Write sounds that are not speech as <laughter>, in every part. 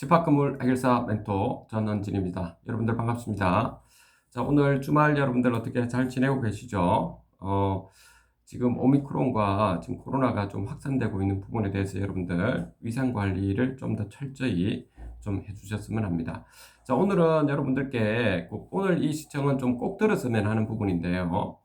집합건물 해결사 멘토 전원진입니다. 여러분들 반갑습니다. 자, 오늘 주말 여러분들 어떻게 잘 지내고 계시죠? 어, 지금 오미크론과 지금 코로나가 좀 확산되고 있는 부분에 대해서 여러분들 위생 관리를 좀 더 철저히 좀 해주셨으면 합니다. 자, 오늘은 여러분들께 꼭 오늘 이 시청은 좀 꼭 들었으면 하는 부분인데요.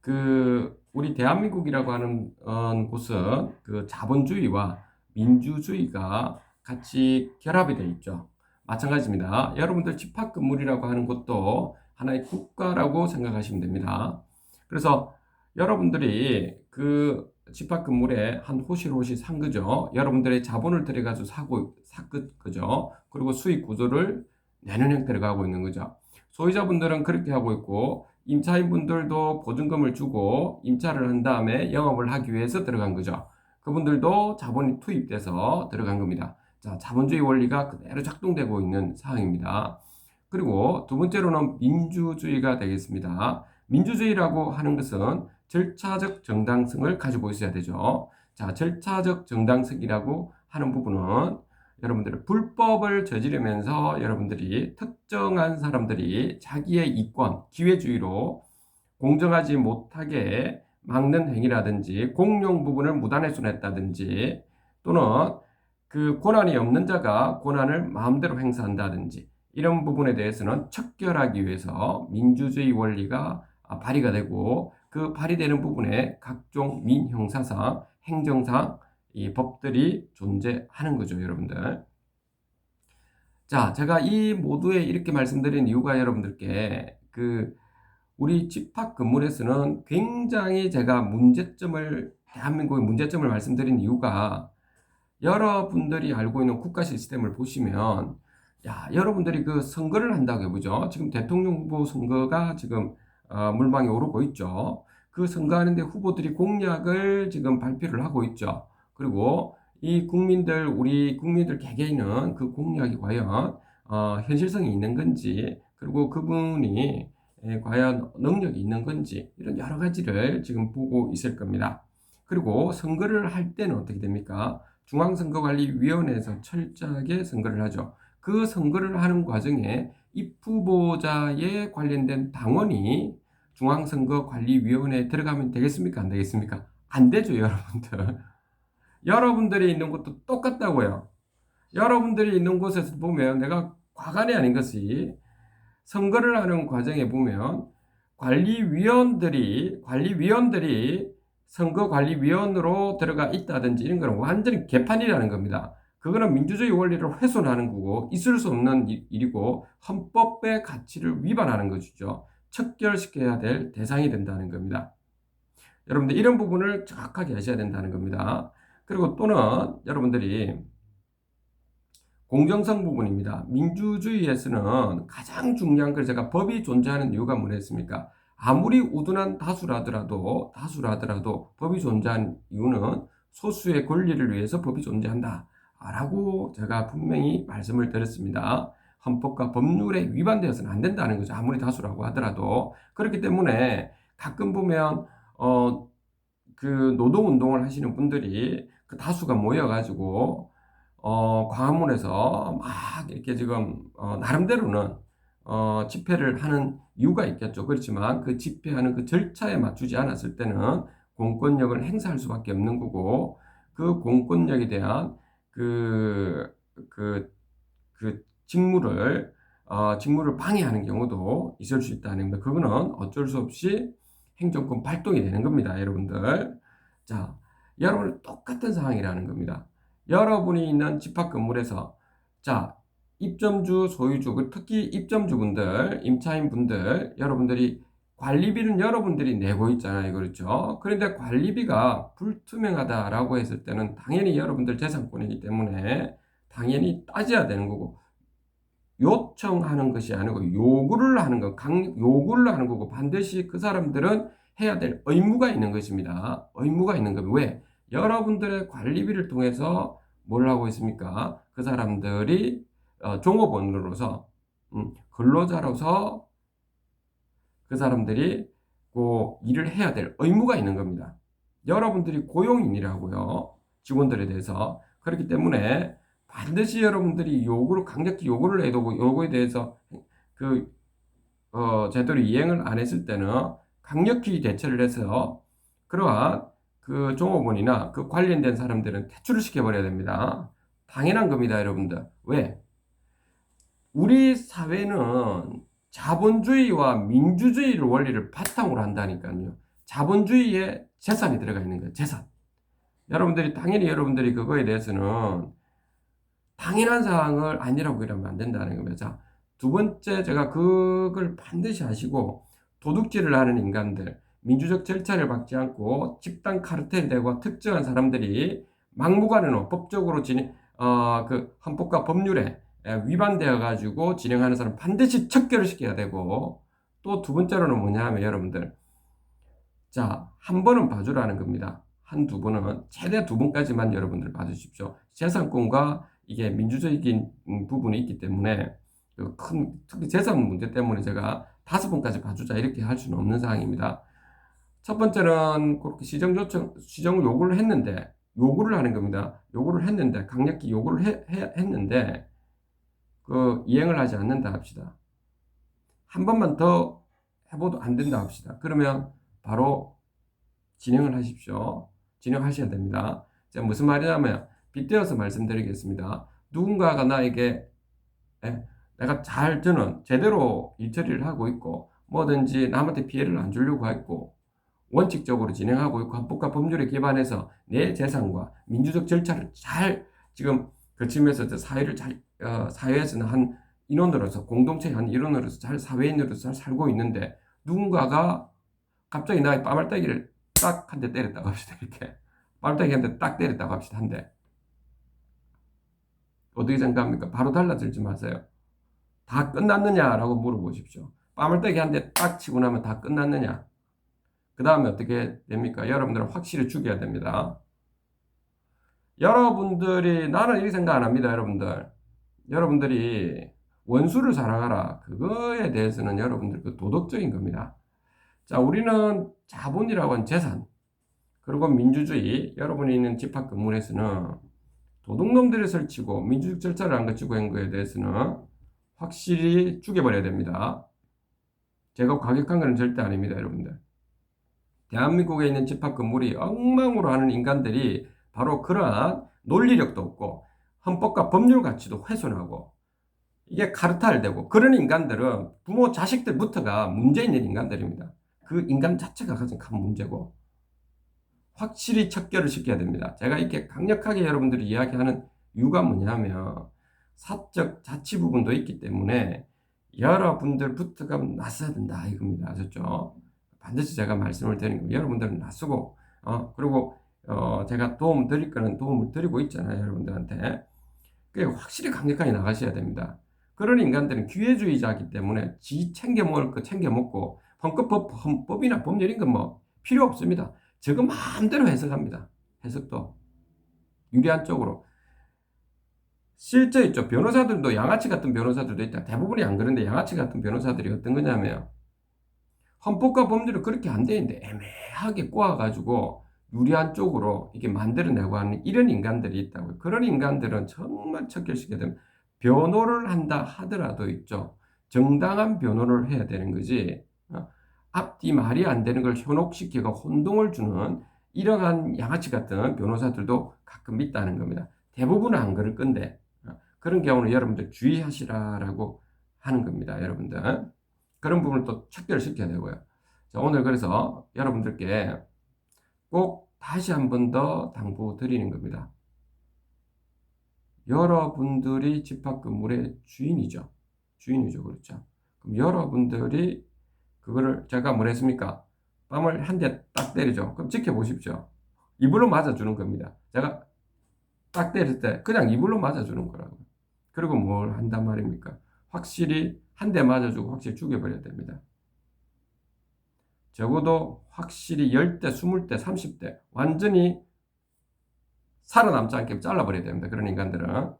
그 우리 대한민국이라고 하는 어, 곳은 그 자본주의와 민주주의가 같이 결합이 되어 있죠. 마찬가지입니다. 여러분들 집합 건물이라고 하는 것도 하나의 국가라고 생각하시면 됩니다. 그래서 여러분들이 그 집합 건물에 한 호실 호실 산 거죠. 여러분들의 자본을 들여가지고 사고 샀 거죠. 그리고 수익 구조를 내는 형태로 가고 있는 거죠. 소유자분들은 그렇게 하고 있고 임차인분들도 보증금을 주고 임차를 한 다음에 영업을 하기 위해서 들어간 거죠. 그분들도 자본이 투입돼서 들어간 겁니다. 자, 자본주의 원리가 그대로 작동되고 있는 상황입니다. 그리고 두 번째로는 민주주의가 되겠습니다. 민주주의라고 하는 것은 절차적 정당성을 가지고 있어야 되죠. 자, 절차적 정당성이라고 하는 부분은 여러분들의 불법을 저지르면서 여러분들이 특정한 사람들이 자기의 이권, 기회주의로 공정하지 못하게 막는 행위라든지 공용 부분을 무단훼손했다든지 또는 그 권한이 없는 자가 권한을 마음대로 행사한다든지 이런 부분에 대해서는 척결하기 위해서 민주주의 원리가 발휘가 되고 그 발휘되는 부분에 각종 민형사상, 행정상 이 법들이 존재하는 거죠, 여러분들. 자, 제가 이 모두에 이렇게 말씀드린 이유가 여러분들께 그 우리 집합 건물에서는 굉장히 제가 문제점을 대한민국의 문제점을 말씀드린 이유가 여러분들이 알고 있는 국가 시스템을 보시면 야, 여러분들이 그 선거를 한다고 해보죠. 지금 대통령 후보 선거가 지금 어, 물망에 오르고 있죠. 그 선거하는데 후보들이 공약을 지금 발표를 하고 있죠. 그리고 이 국민들, 우리 국민들 개개인은 그 공약이 과연 어, 현실성이 있는 건지, 그리고 그분이 에, 과연 능력이 있는 건지, 이런 여러 가지를 지금 보고 있을 겁니다. 그리고 선거를 할 때는 어떻게 됩니까? 중앙선거관리위원회에서 철저하게 선거를 하죠. 그 선거를 하는 과정에 이 후보자에 관련된 당원이 중앙선거관리위원회에 들어가면 되겠습니까? 안 되겠습니까? 안 되죠, 여러분들. <laughs> 여러분들이 있는 곳도 똑같다고요. 여러분들이 있는 곳에서 보면 내가 과간이 아닌 것이 선거를 하는 과정에 보면 관리위원들이 관리위원들이 선거관리위원으로 들어가 있다든지 이런 거는 완전히 개판이라는 겁니다. 그거는 민주주의 원리를 훼손하는 거고 있을 수 없는 일이고 헌법의 가치를 위반하는 것이죠. 척결시켜야 될 대상이 된다는 겁니다. 여러분들 이런 부분을 정확하게 아셔야 된다는 겁니다. 그리고 또는 여러분들이 공정성 부분입니다. 민주주의에서는 가장 중요한 걸 제가 법이 존재하는 이유가 뭐겠습니까? 아무리 우둔한 다수라더라도 다수라더라도 법이 존재한 이유는 소수의 권리를 위해서 법이 존재한다. 라고 제가 분명히 말씀을 드렸습니다. 헌법과 법률에 위반되어서는 안 된다는 거죠. 아무리 다수라고 하더라도. 그렇기 때문에 가끔 보면, 어, 그 노동운동을 하시는 분들이 그 다수가 모여가지고, 어, 광화문에서 막 이렇게 지금, 어, 나름대로는 어, 집회를 하는 이유가 있겠죠. 그렇지만 그 집회하는 그 절차에 맞추지 않았을 때는 공권력을 행사할 수밖에 없는 거고 그 공권력에 대한 그, 그, 그 직무를, 어, 직무를 방해하는 경우도 있을 수 있다는 거. 그거는 어쩔 수 없이 행정권 발동이 되는 겁니다. 여러분들. 자, 여러분 똑같은 상황이라는 겁니다. 여러분이 있는 집합 건물에서 자, 입점주, 소유주, 그 특히 입점주분들, 임차인분들, 여러분들이 관리비는 여러분들이 내고 있잖아요. 그렇죠? 그런데 관리비가 불투명하다라고 했을 때는 당연히 여러분들 재산권이기 때문에 당연히 따져야 되는 거고, 요청하는 것이 아니고 요구를 하는 거, 강, 요구를 하는 거고, 반드시 그 사람들은 해야 될 의무가 있는 것입니다. 의무가 있는 겁니다. 왜? 여러분들의 관리비를 통해서 뭘 하고 있습니까? 그 사람들이 어, 종업원으로서 음, 근로자로서 그 사람들이 그 일을 해야 될 의무가 있는 겁니다. 여러분들이 고용인이라고요. 직원들에 대해서. 그렇기 때문에 반드시 여러분들이 요구를 강력히 요구를 해도 그 요구에 대해서 그 어, 제대로 이행을 안 했을 때는 강력히 대처를 해서 그러한 그 종업원이나 그 관련된 사람들은 퇴출을 시켜버려야 됩니다. 당연한 겁니다, 여러분들. 왜? 우리 사회는 자본주의와 민주주의를 원리를 바탕으로 한다니까요. 자본주의에 재산이 들어가 있는 거예요. 재산. 여러분들이 당연히 여러분들이 그거에 대해서는 당연한 사항을 아니라고 이러면 안 된다는 겁니다. 자, 두 번째 제가 그걸 반드시 하시고 도둑질을 하는 인간들, 민주적 절차를 받지 않고 집단 카르텔 되고 특정한 사람들이 막무가내로 법적으로 진행 어 그 헌법과 법률에 위반되어 가지고 진행하는 사람 반드시 척결을 시켜야 되고 또 두 번째로는 뭐냐 하면 여러분들 자 한 번은 봐주라는 겁니다. 한 두 번은 최대 두 번까지만 여러분들 봐주십시오. 재산권과 이게 민주적인 부분이 있기 때문에 그큰 특히 재산 문제 때문에 제가 다섯 번까지 봐주자 이렇게 할 수는 없는 상황입니다. 첫 번째는 그렇게 시정 요청 시정 요구를 했는데 요구를 하는 겁니다. 요구를 했는데 강력히 요구를 해, 해, 했는데 그 이행을 하지 않는다 합시다. 한 번만 더 해봐도 안 된다 합시다. 그러면 바로 진행을 하십시오. 진행하셔야 됩니다. 제가 무슨 말이냐면 빗대어서 말씀드리겠습니다. 누군가가 나에게 예, 내가 잘 저는 제대로 일 처리를 하고 있고 뭐든지 남한테 피해를 안 주려고 했고 원칙적으로 진행하고 있고 헌법과 법률에 기반해서 내 재산과 민주적 절차를 잘 지금 거치면서 사회를 잘 어, 사회에서는 한 인원으로서 공동체의 한 일원으로서 잘 사회인으로서 잘 살고 있는데 누군가가 갑자기 나의 빠말따기를 딱 한 대 때렸다고 합시다 이렇게 빠말따기 한 대 딱 때렸다고 합시다 한 대 어떻게 생각합니까? 바로 달라들지 마세요. 다 끝났느냐라고 물어보십시오. 빠물떼기 한 대 딱 치고 나면 다 끝났느냐? 그 다음에 어떻게 됩니까? 여러분들은 확실히 죽여야 됩니다. 여러분들이, 나는 이렇게 생각 안 합니다, 여러분들. 여러분들이 원수를 사랑하라. 그거에 대해서는 여러분들 그 도덕적인 겁니다. 자, 우리는 자본이라고 하는 재산, 그리고 민주주의, 여러분이 있는 집합 건물에서는 도둑놈들이 설치고 민주적 절차를 안 거치고 한 거에 대해서는 확실히 죽여버려야 됩니다. 제가 과격한 건 절대 아닙니다, 여러분들. 대한민국에 있는 집합 건물이 엉망으로 하는 인간들이 바로 그러한 논리력도 없고 헌법과 법률 가치도 훼손하고 이게 카르탈되고 그런 인간들은 부모 자식들부터가 문제 있는 인간들입니다. 그 인간 자체가 가장 큰 문제고 확실히 척결을 시켜야 됩니다. 제가 이렇게 강력하게 여러분들이 이야기하는 이유가 뭐냐면 사적 자치 부분도 있기 때문에 여러분들부터가 나서야 된다 이겁니다. 아셨죠? 반드시 제가 말씀을 드리는 겁니다. 여러분들은 나서고 어 그리고 어 제가 도움 드릴 거는 도움을 드리고 있잖아요. 여러분들한테. 확실히 강력하게 나가셔야 됩니다. 그런 인간들은 기회주의자이기 때문에 지 챙겨 먹을 거 챙겨 먹고 헌법, 헌법이나 법률인 건 뭐 필요 없습니다. 저거 마음대로 해석합니다. 해석도 유리한 쪽으로. 실제 있죠. 변호사들도 양아치 같은 변호사들도 있다. 대부분이 안 그런데 양아치 같은 변호사들이 어떤 거냐면 헌법과 법률이 그렇게 안돼 있는데 애매하게 꼬아가지고 유리한 쪽으로 이게 만들어내고 하는 이런 인간들이 있다고요. 그런 인간들은 정말 척결시켜야 됩니다. 변호를 한다 하더라도 있죠. 정당한 변호를 해야 되는 거지. 어? 앞뒤 말이 안 되는 걸 현혹시키고 혼동을 주는 이러한 양아치 같은 변호사들도 가끔 있다는 겁니다. 대부분은 안 그럴 건데 어, 그런 경우는 여러분들 주의하시라라고 하는 겁니다. 여러분들 그런 부분을 또 척결시켜야 되고요. 자, 오늘 그래서 여러분들께 꼭 다시 한 번 더 당부 드리는 겁니다. 여러분들이 집합 건물의 주인이죠. 주인이죠. 그렇죠. 그럼 여러분들이 그거를 제가 뭘 했습니까? 뺨을 한 대 딱 때리죠. 그럼 지켜보십시오. 이불로 맞아주는 겁니다. 제가 딱 때릴 때 그냥 이불로 맞아주는 거라고. 그리고 뭘 한단 말입니까? 확실히 한 대 맞아주고 확실히 죽여버려야 됩니다. 적어도 확실히 10대, 20대, 30대 완전히 살아남지 않게 잘라버려야 됩니다. 그런 인간들은.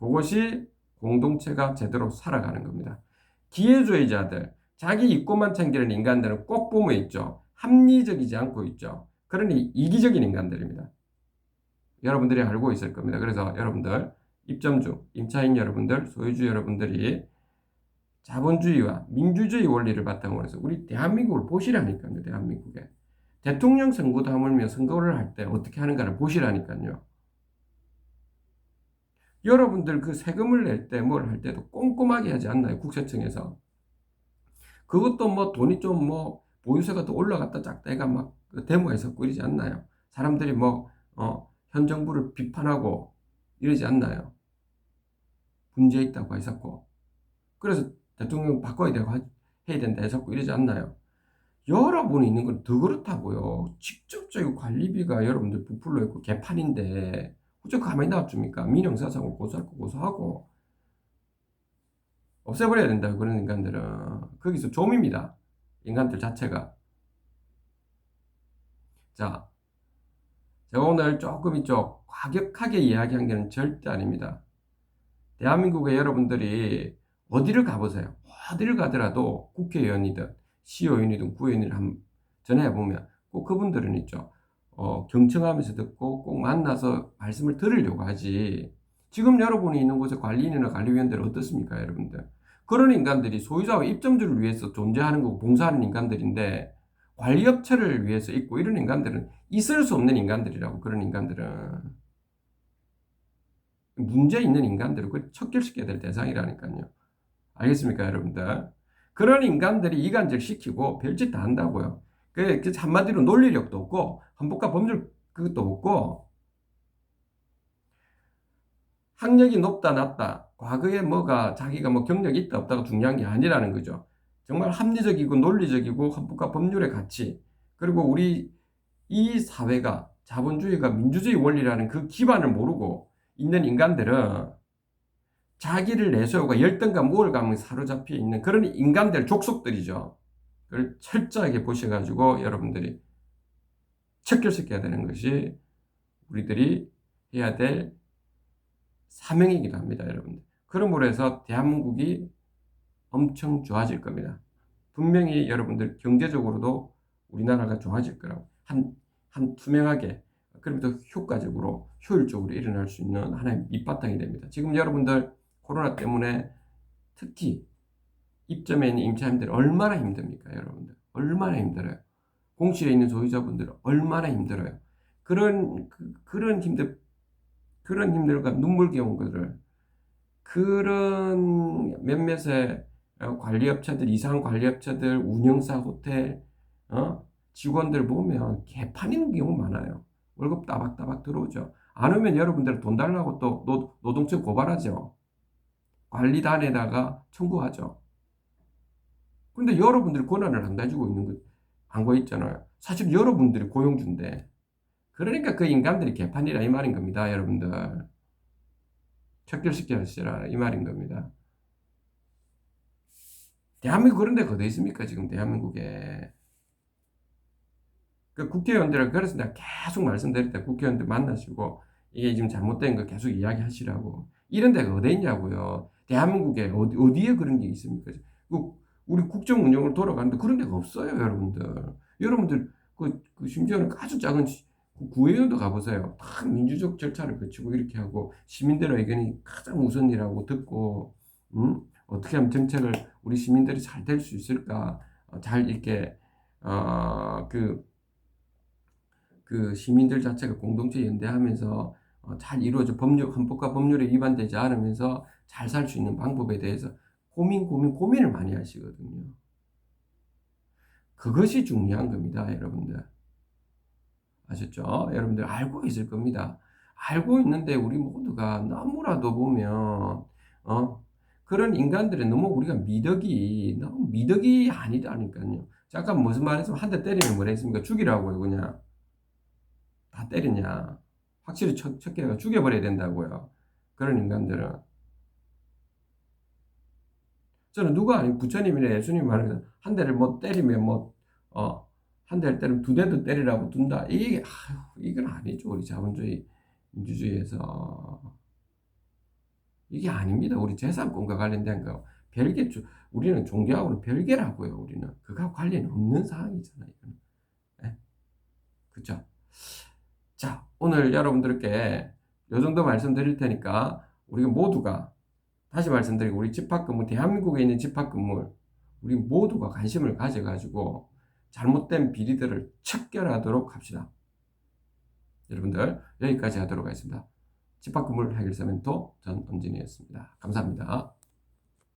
그것이 공동체가 제대로 살아가는 겁니다. 기회주의자들, 자기 이권만 챙기는 인간들은 꼭 보면 있죠. 합리적이지 않고 있죠. 그러니 이기적인 인간들입니다. 여러분들이 알고 있을 겁니다. 그래서 여러분들 입점주, 임차인 여러분들, 소유주 여러분들이 자본주의와 민주주의 원리를 바탕으로 해서 우리 대한민국을 보시라니까요. 대한민국에. 대통령 선거도 하물며 선거를 할 때 어떻게 하는가를 보시라니까요. 여러분들 그 세금을 낼 때 뭘 할 때도 꼼꼼하게 하지 않나요? 국세청에서. 그것도 뭐 돈이 좀 뭐 보유세가 더 올라갔다 해가 막그 데모에서 꾸리지 않나요? 사람들이 뭐, 어, 현 정부를 비판하고 이러지 않나요? 문제 있다고 했었고. 그래서 대통령 바꿔야 되고 해야 된다 해서 이러지 않나요? 여러분이 있는 건 더 그렇다고요. 직접적인 관리비가 여러분들 부풀러 있고 개판인데 어째 가만히 놔줍니까? 민형사상을 고소할 거 고소하고 없애버려야 된다 그런 인간들은 거기서 좀입니다. 인간들 자체가 자 제가 오늘 조금 이쪽 과격하게 이야기한 게 절대 아닙니다. 대한민국의 여러분들이 어디를 가보세요. 어디를 가더라도 국회의원이든 시의원이든 구의원이든 한 전화해보면 꼭 그분들은 있죠. 어, 경청하면서 듣고 꼭 만나서 말씀을 들으려고 하지. 지금 여러분이 있는 곳에 관리인이나 관리위원들 어떻습니까, 여러분들? 그런 인간들이 소유자와 입점주를 위해서 존재하는 거고 봉사하는 인간들인데 관리업체를 위해서 있고 이런 인간들은 있을 수 없는 인간들이라고 그런 인간들은 문제 있는 인간들을 그 척결시켜야 될 대상이라니까요. 알겠습니까, 여러분들? 그런 인간들이 이간질 시키고 별짓 다 한다고요. 그, 그 한마디로 논리력도 없고 헌법과 법률 그것도 없고 학력이 높다 낮다 과거에 뭐가 자기가 뭐 경력이 있다 없다가 중요한 게 아니라는 거죠. 정말 합리적이고 논리적이고 헌법과 법률의 가치 그리고 우리 이 사회가 자본주의가 민주주의 원리라는 그 기반을 모르고 있는 인간들은 자기를 내세우고 열등감 우월감에 사로잡혀 있는 그런 인간들 족속들이죠. 그걸 철저하게 보셔가지고 여러분들이 척결시켜야 되는 것이 우리들이 해야 될 사명이기도 합니다, 여러분들. 그러므로 해서 대한민국이 엄청 좋아질 겁니다. 분명히 여러분들 경제적으로도 우리나라가 좋아질 거라고. 한, 한 투명하게, 그럼 더 효과적으로, 효율적으로 일어날 수 있는 하나의 밑바탕이 됩니다. 지금 여러분들 코로나 때문에 특히 입점에 있는 임차인들 얼마나 힘듭니까, 여러분들? 얼마나 힘들어요. 공실에 있는 소유자분들 얼마나 힘들어요. 그런 그, 런 힘들 그런 힘들과 눈물겨운 것을 그런 몇몇의 관리업체들, 이상 관리업체들, 운영사, 호텔, 어? 직원들 보면 개판인 경우 많아요. 월급 따박따박 들어오죠. 안 오면 여러분들 돈 달라고 또 노, 노동청 고발하죠. 관리단에다가 청구하죠. 근데 여러분들이 권한을 안 가지고 있는 것, 안거 있잖아요. 사실 여러분들이 고용주인데. 그러니까 그 인간들이 개판이라 이 말인 겁니다, 여러분들. 척결시켜 하시라 이 말인 겁니다. 대한민국 그런 데가 어디 있습니까, 지금 대한민국에. 그 국회의원들을 그래서 내가 계속 말씀드릴 때 국회의원들 만나시고 이게 지금 잘못된 거 계속 이야기하시라고. 이런 데가 어디 있냐고요. 대한민국에 어디, 어디 에 그런 게 있습니까? 그 우리 국정 운영을 돌아가는데 그런 데가 없어요, 여러분들. 여러분들 그, 그 심지어는 아주 작은 구의원도 가보세요. 다 민주적 절차를 거치고 이렇게 하고 시민들의 의견이 가장 우선이라고 듣고 음? 어떻게 하면 정책을 우리 시민들이 잘 될 수 있을까? 어, 잘 이렇게 어, 그, 그 시민들 자체가 공동체 연대하면서 어, 잘 이루어져 법률 헌법과 법률에 위반되지 않으면서 잘 살 수 있는 방법에 대해서 고민, 고민, 고민을 많이 하시거든요. 그것이 중요한 겁니다, 여러분들. 아셨죠? 여러분들 알고 있을 겁니다. 알고 있는데 우리 모두가 너무라도 보면, 어, 그런 인간들의 너무 우리가 미덕이, 너무 미덕이 아니다니까요. 잠깐 무슨 말 했으면 한 대 때리면 뭐라 했습니까? 죽이라고요, 그냥. 다 때리냐. 확실히 첫, 첫 개가 죽여버려야 된다고요. 그런 인간들은. 저는 누가 아닌 부처님이나 예수님 말해서 한 대를 뭐 때리면 뭐, 어, 한 대를 때리면 두 대도 때리라고 둔다. 이게, 아유, 이건 아니죠. 우리 자본주의, 민주주의에서. 이게 아닙니다. 우리 재산권과 관련된 거. 별개, 우리는 종교하고는 별개라고요. 우리는. 그가 관련 없는 사항이잖아요. 네? 그죠? 자, 오늘 여러분들께 요 정도 말씀드릴 테니까 우리 모두가 다시 말씀드리고 우리 집합근무 대한민국에 있는 집합근무 우리 모두가 관심을 가져가지고 잘못된 비리들을 척결하도록 합시다. 여러분들 여기까지 하도록 하겠습니다. 집합근무 해결사 멘토 전엄진이었습니다. 감사합니다.